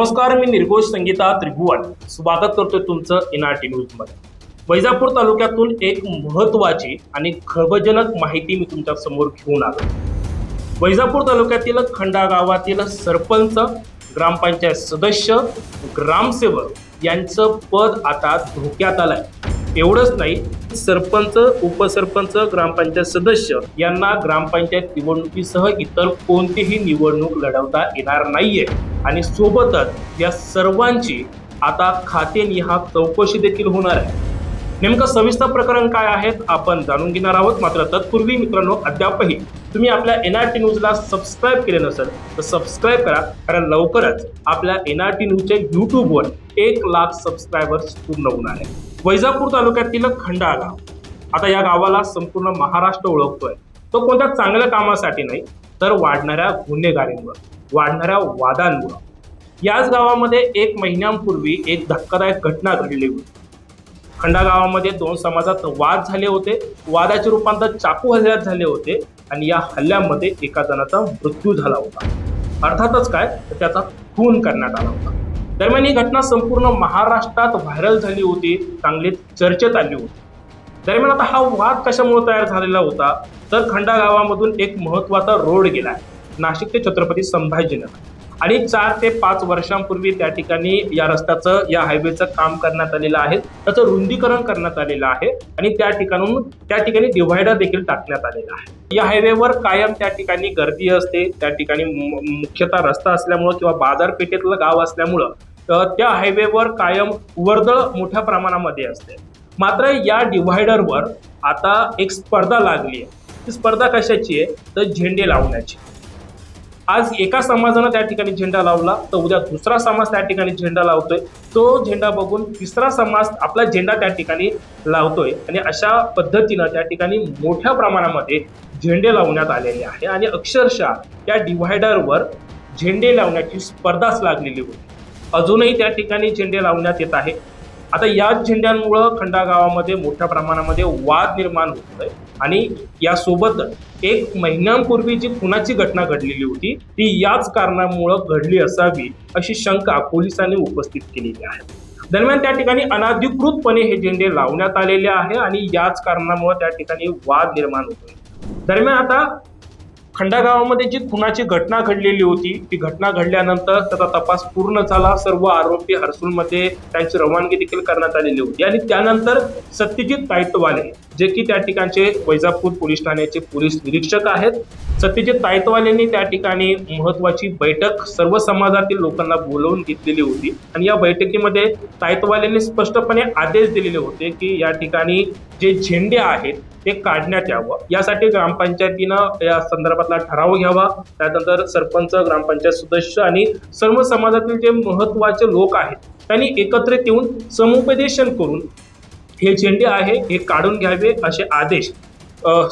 नमस्कार मी निर्घोष संगीता त्रिभुवन. स्वागत करतोय तुमचं एनआरटी न्यूजमध्ये. वैजापूर तालुक्यातून एक महत्वाची आणि खळबजनक माहिती मी तुमच्यासमोर घेऊन आलो वैजापूर तालुक्यातील खंडा गावातील सरपंच ग्रामपंचायत सदस्य ग्रामसेवक यांचं पद आता धोक्यात आलंय. एवढंच नाही सरपंच उपसरपंच ग्रामपंचायत सदस्य यांना ग्रामपंचायत निवडणुकीसह इतर कोणतीही निवडणूक लढवता येणार नाहीये. आणि सोबतच या सर्वांची आता खातेनिहा चौकशी देखील होणार आहे. नेमकं सविस्तर प्रकरण काय आहेत आपण जाणून घेणार आहोत. मात्र तत्पूर्वी मित्रांनो अद्यापही तुम्ही आपल्या एन आर टी न्यूजला सबस्क्राईब केले नसेल तर सबस्क्राईब करा. कारण लवकरच आपल्या एन आर टी न्यूजच्या यूट्यूबवर एक लाख सबस्क्रायबर्स पूर्ण होणार आहे वैजापूर तालुक्यातील खंडा गाव आता या गावाला संपूर्ण महाराष्ट्र ओळखतोय. तो कोणत्या चांगल्या कामासाठी नाही तर वाढणाऱ्या गुन्हेगारींवर. वाढणाऱ्या वादांमुळं. याच गावामध्ये एक महिन्यांपूर्वी एक धक्कादायक घटना घडली होती. खंडा गावामध्ये दोन समाजात वाद झाले होते वादाचे रूपांतर चाकू हल्ल्यात झाले होते आणि या हल्ल्यामध्ये एका जणाचा मृत्यू झाला होता. अर्थातच काय? तर त्याचा खून करण्यात आला होता. दरम्यान ही घटना संपूर्ण महाराष्ट्रात व्हायरल झाली होती चांगली चर्चेत आली होती. दरम्यान आता हा वाद कशामुळे तयार झालेला होता? तर खंडा गावामधून एक महत्त्वाचा रोड गेला आहे नाशिक ते छत्रपती संभाजीनगर. आणि चार ते पाच वर्षांपूर्वी त्या ठिकाणी या रस्त्याचं या हायवेचं काम करण्यात आलेलं आहे. त्याचं रुंदीकरण करण्यात आलेलं आहे. आणि त्या ठिकाणून त्या ठिकाणी डिव्हायडर देखील टाकण्यात आलेला आहे. या हायवेवर कायम त्या ठिकाणी गर्दी असते. त्या ठिकाणी मुख्यतः रस्ता असल्यामुळं किंवा बाजारपेठेतलं गाव असल्यामुळं त्या हायवेवर कायम वर्दळ मोठ्या प्रमाणामध्ये असते. मात्र या डिव्हायडरवर आता एक स्पर्धा लागली आहे. ती स्पर्धा कशाची आहे? तर झेंडे लावण्याची. आज एका समाजानं त्या ठिकाणी झेंडा लावला तर उद्या दुसरा समाज त्या ठिकाणी झेंडा लावतोय. तो झेंडा बघून तिसरा समाज आपला झेंडा त्या ठिकाणी लावतोय. आणि अशा पद्धतीनं त्या ठिकाणी मोठ्या प्रमाणामध्ये झेंडे लावण्यात आलेले आहे. आणि अक्षरशः त्या डिव्हायडरवर झेंडे लावण्याची स्पर्धाच लागलेली होती. अजूनही त्या ठिकाणी झेंडे लावण्यात येत आहे. आता याच झेंड्यांमुळं खंडा गावामध्ये मोठ्या प्रमाणामध्ये वाद निर्माण होतोय. आणि यासोबत एक महिन्यांपूर्वी जी खुनाची घटना घडलेली होती ती याच कारणामुळं घडली असावी अशी शंका पोलिसांनी उपस्थित केलेली आहे. दरम्यान त्या ठिकाणी अनाधिकृतपणे हे झेंडे लावण्यात आलेले आहे आणि याच कारणामुळे त्या ठिकाणी वाद निर्माण होतोय. दरम्यान आता खंडागावामध्ये जी खुनाची घटना घडलेली होती ती घटना घडल्यानंतर त्याचा तपास पूर्ण झाला. सर्व आरोपी हर्सूलमध्ये त्यांची रवानगी देखील करण्यात आलेली होती. आणि त्यानंतर सत्यजित तायतवाले जे की त्या ठिकाणचे वैजापूर पोलीस ठाण्याचे पोलीस निरीक्षक आहेत. सत्यजित तायतवालेंनी त्या ठिकाणी महत्वाची बैठक सर्व समाजातील लोकांना बोलवून घेतलेली होती. आणि या बैठकीमध्ये तायतवालेंनी स्पष्टपणे आदेश दिलेले होते की या ठिकाणी जे झेंडे आहेत ते काढण्यात यावं. यासाठी ग्रामपंचायतीनं या संदर्भातला ठराव घ्यावा. त्यानंतर सरपंच ग्रामपंचायत सदस्य आणि सर्व समाजातील जे महत्त्वाचे लोक आहेत त्यांनी एकत्रित येऊन समुपदेशन करून हे झेंडे आहे हे काढून घ्यावे असे आदेश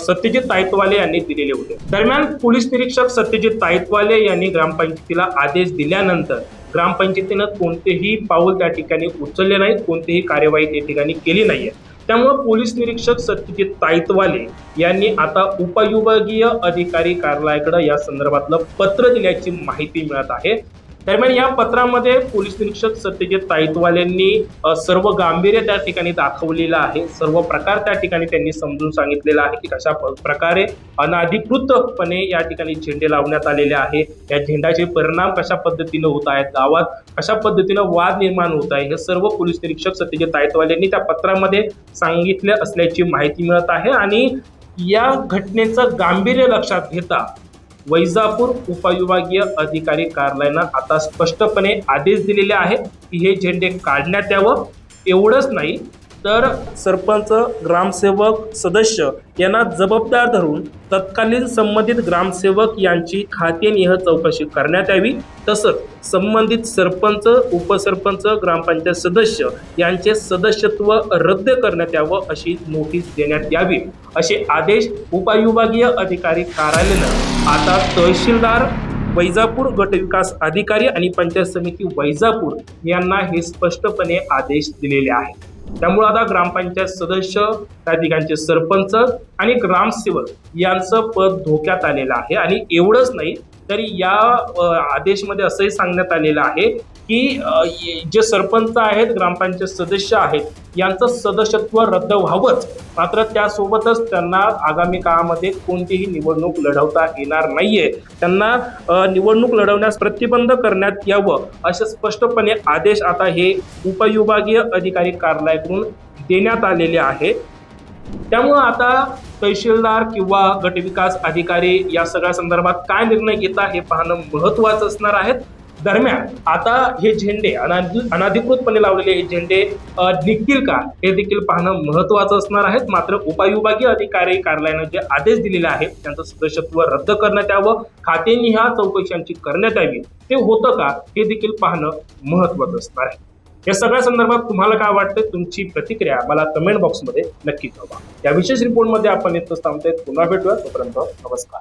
सत्यजित तायतवाले यांनी दिलेले होते. दरम्यान पोलीस निरीक्षक सत्यजित तायतवाले यांनी ग्रामपंचायतीला आदेश दिल्यानंतर ग्रामपंचायतीनं कोणतेही पाऊल त्या ठिकाणी उचलले नाहीत कोणतीही कार्यवाही त्या ठिकाणी केली नाही आहे त्यामुळे पोलीस निरीक्षक सत्यजित तायतवाले यांनी आता उपविभागीय अधिकारी कार्यालयाकडे या संदर्भातलं पत्र दिल्याची माहिती मिळत आहे. दरम्यान या पत्रामध्ये पोलीस निरीक्षक सत्यजित ताईतवाल यांनी सर्व गांभीर्य त्या ठिकाणी दाखवलेलं आहे. सर्व प्रकार त्या ठिकाणी त्यांनी समजून सांगितलेला आहे की कशा प- प्रकारे अनाधिकृतपणे या ठिकाणी झेंडे लावण्यात आलेले आहे. या झेंड्याचे परिणाम कशा पद्धतीनं होत आहेत गावात? कशा पद्धतीनं वाद निर्माण होत आहे? हे सर्व पोलीस निरीक्षक सत्यजित तायतवालेंनी त्या पत्रामध्ये सांगितले असल्याची माहिती मिळत आहे. आणि या घटनेचं गांभीर्य लक्षात घेता वैजापूर उपविभागीय अधिकारी कार्यालयानं आता स्पष्टपणे आदेश दिलेले आहेत की हे झेंडे काढण्यात यावं एवढंच नाही तर सरपंच ग्रामसेवक सदस्य यांना जबाबदार धरून तत्कालीन संबंधित ग्रामसेवक यांची खातेनिह चौकशी करण्यात यावी. तसंच संबंधित सरपंच उपसरपंच ग्रामपंचायत सदस्य यांचे सदस्यत्व रद्द करण्यात यावं अशी नोटीस देण्यात यावी. असे आदेश उपविभागीय अधिकारी कार्यालयानं आता तहसीलदार वैजापूर गटविकास अधिकारी आणि पंचायत समिती वैजापूर यांना हे स्पष्टपणे आदेश दिलेले आहेत. त्यामुळे आता ग्रामपंचायत सदस्य त्या ठिकाणचे सरपंच आणि ग्रामसेवक यांचं पद धोक्यात आलेलं आहे. आणि एवढंच नाही तरी या आदेशमध्ये असंही सांगण्यात आलेलं आहे की जे सरपंच आहेत ग्रामपंचायत सदस्य आहेत यांचं सदस्यत्व रद्द व्हावंच. मात्र त्यासोबतच त्यांना आगामी काळामध्ये कोणतीही निवडणूक लढवता येणार नाहीये. त्यांना निवडणूक लढवण्यास प्रतिबंध करण्यात यावं असे स्पष्टपणे आदेश आता हे उपविभागीय अधिकारी कार्यालयाकडून देण्यात आलेले आहे. त्यामुळं आता तहसीलदार किंवा गटविकास अधिकारी या सगळ्या संदर्भात काय निर्णय घेता हे पाहणं महत्वाचं असणार आहे. दरम्यान आता हे झेंडे अनाधि अनाधिकृतपणे लावलेले हे झेंडे निघतील का? हे देखील पाहणं महत्वाचं असणार आहे मात्र उपविभागीय अधिकारी कार्यालयानं जे आदेश दिलेले आहेत त्यांचं सदस्यत्व रद्द करण्यात यावं. खातेनिहा चौकशांची करण्यात यावी. ते होतं का? हे देखील पाहणं महत्वाचं असणार आहे. या सगळ्या संदर्भात तुम्हाला काय वाटतं तुमची प्रतिक्रिया मला कमेंट बॉक्समध्ये नक्की कळवा. या विशेष रिपोर्टमध्ये आपण येतच थांबतोय. पुन्हा भेटूया. तोपर्यंत नमस्कार.